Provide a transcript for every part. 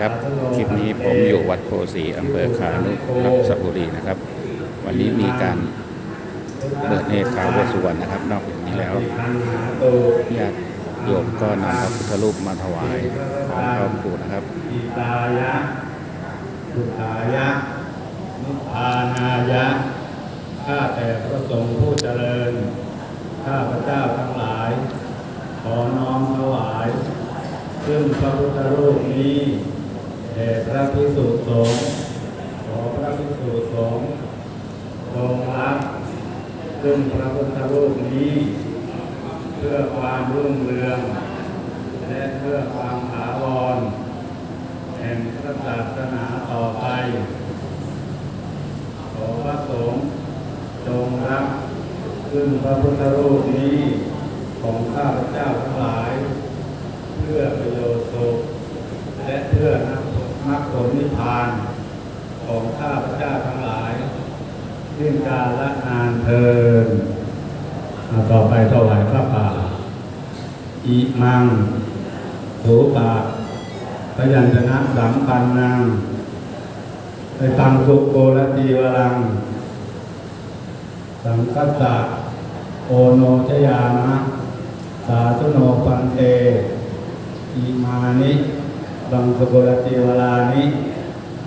ครับ คลิปนี้ผมอยู่วัดโพสีอำเภอขานุรักษบุรีนะครับ วันนี้มีการเปิดเนตรท้าวเวสสุวรรณนะครับ นอกจากนี้แล้วญาติโยมก็นำพระพุทธรูปมาถวายของครอบครูนะครับอิตายะสุขายะนิพพานายะข้าแต่พระสงฆ์ผู้เจริญ ข้าพระเจ้าทั้งหลาย ขอน้อมถวาย ซึ่งพระพุทธรูปนี้ ด่พระพิสุสงฆ์ขอพระพิสุสงฆ์ทรงรับซึ่งพระพุทธรูปนี้ เพื่อความรุ่งเรือง และเพื่อความถาวรแห่งพระศาสนาต่อไป ขอพระสงฆ์จงรับซึ่งพระพุทธรูปนี้ของข้าพเจ้าทั้งหลาย เพื่อประโยชน์สุขและเพื่อนัก มรรคผลนิพพาน ของข้าพเจ้าทั้งหลายสิ้นกาลละนานเทินต่อไปถวายพระป่า อิมังโสปะพยัญชนะสัมปันนังไปตังสุโกรตีวรัง สังคัสสะโอโนชยามะสาธุโนปันเตอิมานิ บังสุโกรตีวรานิ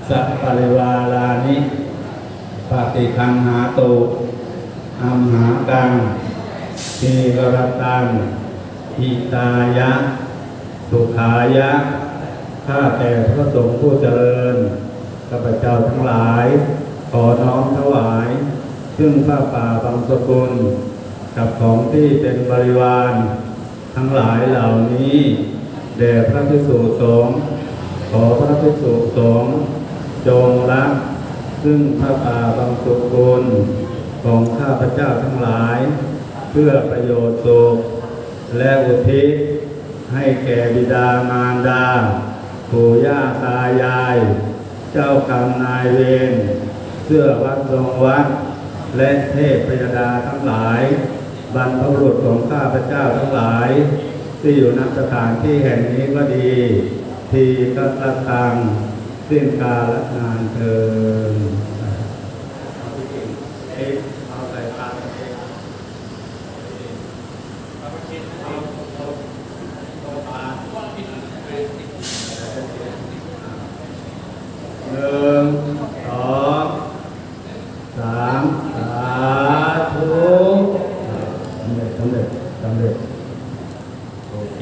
สัพปริวารานิปฏิคันหาตุอัมหากังทีกรตังอิตายะ สุขายะ ข้าแต่พระสงฆ์ผู้เจริญข้าพเจ้าทั้งหลาย ขอน้อมถวาย ซึ่งผ้าป่าบางสกุล กับของที่เป็นบริวาร ทั้งหลายเหล่านี้ แด่พระภิกษุสงฆ์ขอพระภิกษุสงฆ์จงรับซึ่งพระป่าบางสกุลของข้าพเจ้าทั้งหลาย เพื่อประโยชน์สุขและอุทิศให้แก่บิดามารดาปู่ย่าตายาย เจ้ากรรมนายเวรเสื้อวัดทรงวัด และเทพพยดาทั้งหลาย บรรพบุรุษของข้าพเจ้าทั้งหลาย ที่อยู่ณสถานที่แห่งนี้ก็ดี ทีก็ตะตังสิ้นกาลนานเทินเอาใส่ปากเอาไปกินเอานึ่งสองสามสาธุสำเร็จสำเร็จสำเร็จ โอเค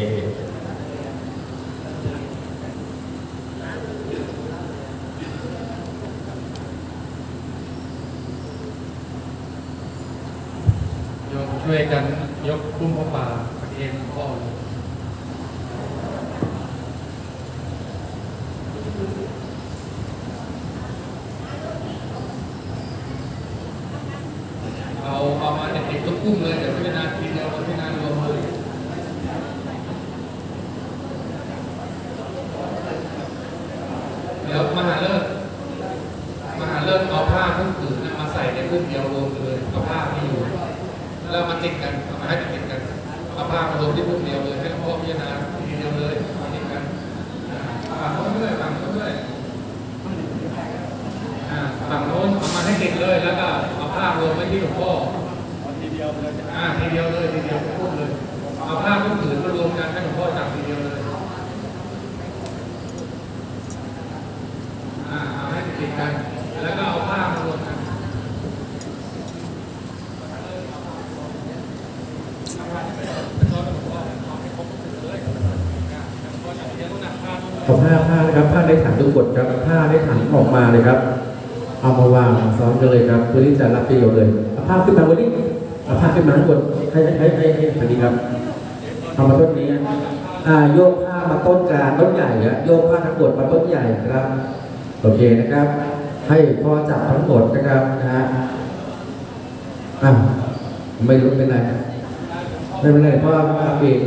โยม ช่วยกันยกพุ่มพระป่าประเคนพ่อเอาเอามาเด็กๆทุกพุ่มเลยเดี๋ยวพิจารณาทีเดียวพิจารณารวมเลยเดี๋ยวมหาเลิกมหาเลิกเอาผ้าทุกผืนน่ะมาใส่ในพุ่มเดียวรวมเลย แล้วมาติดกันเอามาให้ติดกันเอาผ้ามารวมที่พุ่มเดียวเลยให้หลวงพ่อพิจารณาทีเดียวเลยมาติดกันอ่าฝั่งโน้นด้วยฝั่งโน้นด้วยอ่าฝั่งโน้นเอามาให้ติดเลยแล้วก็เอาผ้ารวมไว้ที่หลวงพ่อทีเดียวเลยอ่าทีเดียวเลยทีเดียวทุกพุ่มเลยเอาผ้าทุกผืนมารวมกันให้หลวงพ่อจับทีเดียวเลยอ่าเอาให้ติดกัน แล้วก็เอาผ้ามารวมกัน ขอผ้าผ้านะครับ ผ้าในถังทุกกดครับ ผ้าในถังออกมาเลยครับ เอามาวางซ้อนกันเลยครับเพื่อที่จะรับประโยชน์เลยเอาผ้าขึ้นมาวันนี้เอาผ้าขึ้นมาทั้งหมดให้ให้ให้ให้ทางนี้ครับเอามาต้นนี้อ่าโยกผ้ามาต้นกลางต้นใหญ่ครับโยกผ้าทั้งหมดมาต้นใหญ่ครับ โอเคนะครับ ให้พ่อจับทั้งหมดนะครับนะฮะอะไม่รู้เป็นไรไม่เป็นไรพ่อครับเอง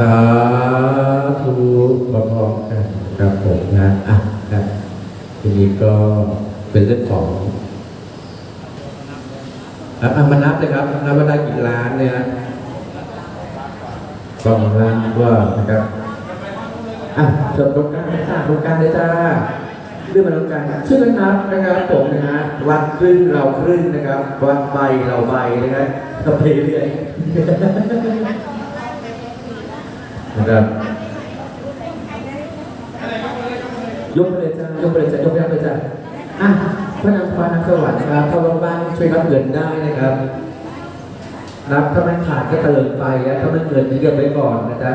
สาธุพร้อมกันครับผมนะอะครับทีนี้ก็เป็นเรื่องของอะอะมานับเลยครับนับว่าได้กี่ล้านเนี่ยสองล้านกว่านะครับอะจบตรงกลางเลยจ้าตรงกลางเลยจ้าเรื่องมาตรงกางช่วยกันนับนะครับผมนะฮะวันครึ่งเราครึ่งนะครับวันใบเราใบนะครับก็ไปเรื่อย นะครับยกไปเลยจ้ายกไปเลยจ้ายกไปเลยจ้าอะพระนางฟ้านางสวรรค์นะครับถ้าว่างช่วยรับเงินได้นะครับรับถ้ามันขาดก็เติมไปนะถ้ามันเกินก็เก็บไว้ก่อนนะจ๊ะ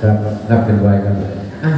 ครับรับเป็นไว้กัน